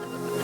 Thank you.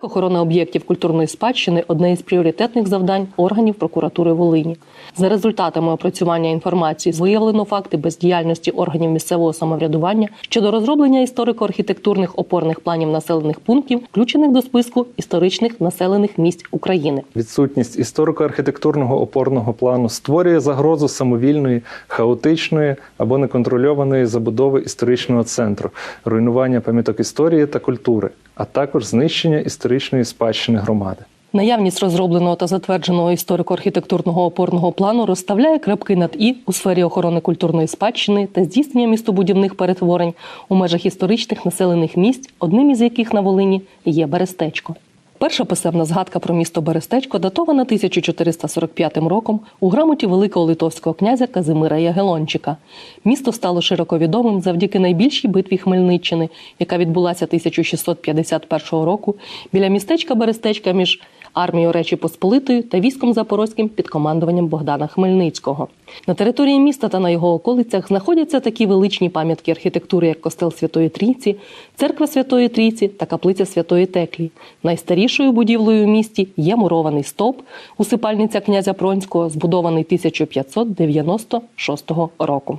Охорона об'єктів культурної спадщини одне із пріоритетних завдань органів прокуратури Волині. За результатами опрацювання інформації виявлено факти бездіяльності органів місцевого самоврядування щодо розроблення історико-архітектурних опорних планів населених пунктів, включених до списку історичних населених місць України. Відсутність історико-архітектурного опорного плану створює загрозу самовільної, хаотичної або неконтрольованої забудови історичного центру, руйнування пам'яток історії та культури, а також знищення історичної спадщини громади. Наявність розробленого та затвердженого історико-архітектурного опорного плану розставляє крапки над і у сфері охорони культурної спадщини та здійснення містобудівних перетворень у межах історичних населених місць, одним із яких на Волині є Берестечко. Перша писемна згадка про місто Берестечко датована 1445 роком у грамоті великого литовського князя Казимира Ягелончика. Місто стало широко відомим завдяки найбільшій битві Хмельниччини, яка відбулася 1651 року біля містечка Берестечка між армією Речі Посполитої та військом Запорозьким під командуванням Богдана Хмельницького. На території міста та на його околицях знаходяться такі величні пам'ятки архітектури, як костел Святої Трійці, церква Святої Трійці та каплиця Святої Теклі. Найстарішою будівлею у місті є мурований стовп, усипальниця князя Пронського, збудований 1596 року.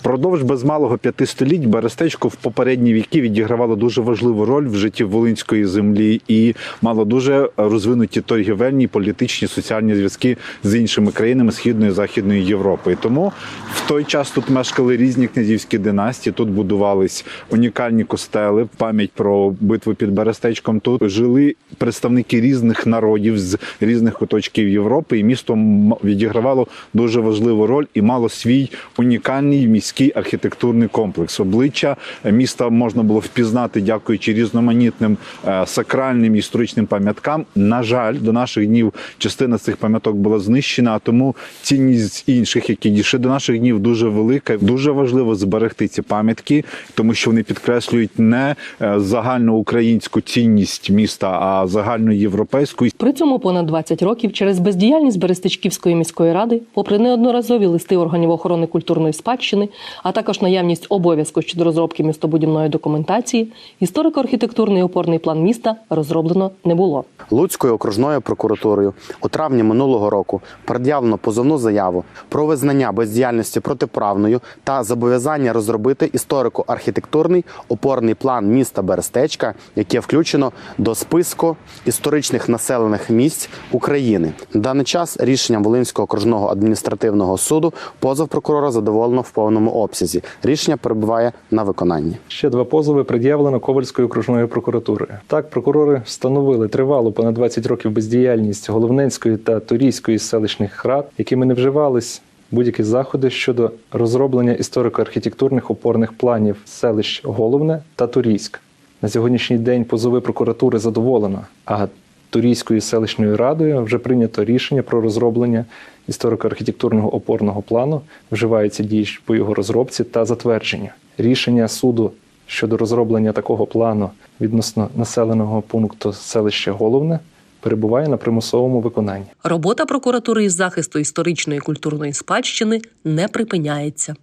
Впродовж без малого п'яти століть Берестечко в попередні віки відігравало дуже важливу роль в житті волинської землі і мало дуже розвинуті торгівельні, політичні, соціальні зв'язки з іншими країнами Східної і Західної Європи. І тому в той час тут мешкали різні князівські династії. Тут будувались унікальні костели, пам'ять про битву під Берестечком. Тут жили представники різних народів з різних куточків Європи, і місто відігравало дуже важливу роль і мало свій унікальний міський архітектурний комплекс. Обличчя міста можна було впізнати, дякуючи різноманітним е, сакральним історичним пам'яткам. На жаль, до наших днів частина цих пам'яток була знищена, а тому цінність інших, які дійшли до наших днів, дуже велика. Дуже важливо зберегти ці пам'ятки, тому що вони підкреслюють не е, загальноукраїнську цінність міста, а загальноєвропейську. При цьому понад 20 років через бездіяльність Берестичківської міської ради, попри неодноразові листи органів охорони культурної спадщини, а також наявність обов'язку щодо розробки містобудівної документації, історико-архітектурний опорний план міста розроблено не було. Луцькою окружною прокуратурою у травні минулого року пред'явлено позовну заяву про визнання бездіяльності протиправною та зобов'язання розробити історико-архітектурний опорний план міста Берестечка, яке включено до списку історичних населених місць України. На даний час рішенням Волинського окружного адміністративного суду позов прокурора задоволено в повному обсязі. Рішення перебуває на виконанні. Ще два позови пред'явлено Ковальською окружною прокуратурою. Так, прокурори встановили тривалу понад 20 років бездіяльність Головненської та Турійської селищних рад, якими не вживались будь-які заходи щодо розроблення історико-архітектурних опорних планів селищ Головне та Турійськ. На сьогоднішній день позови прокуратури задоволено, а Турійською селищною радою вже прийнято рішення про розроблення історико-архітектурного опорного плану, вживаються дії по його розробці та затвердженню. Рішення суду щодо розроблення такого плану відносно населеного пункту селище Головне перебуває на примусовому виконанні. Робота прокуратури із захисту історичної і культурної спадщини не припиняється.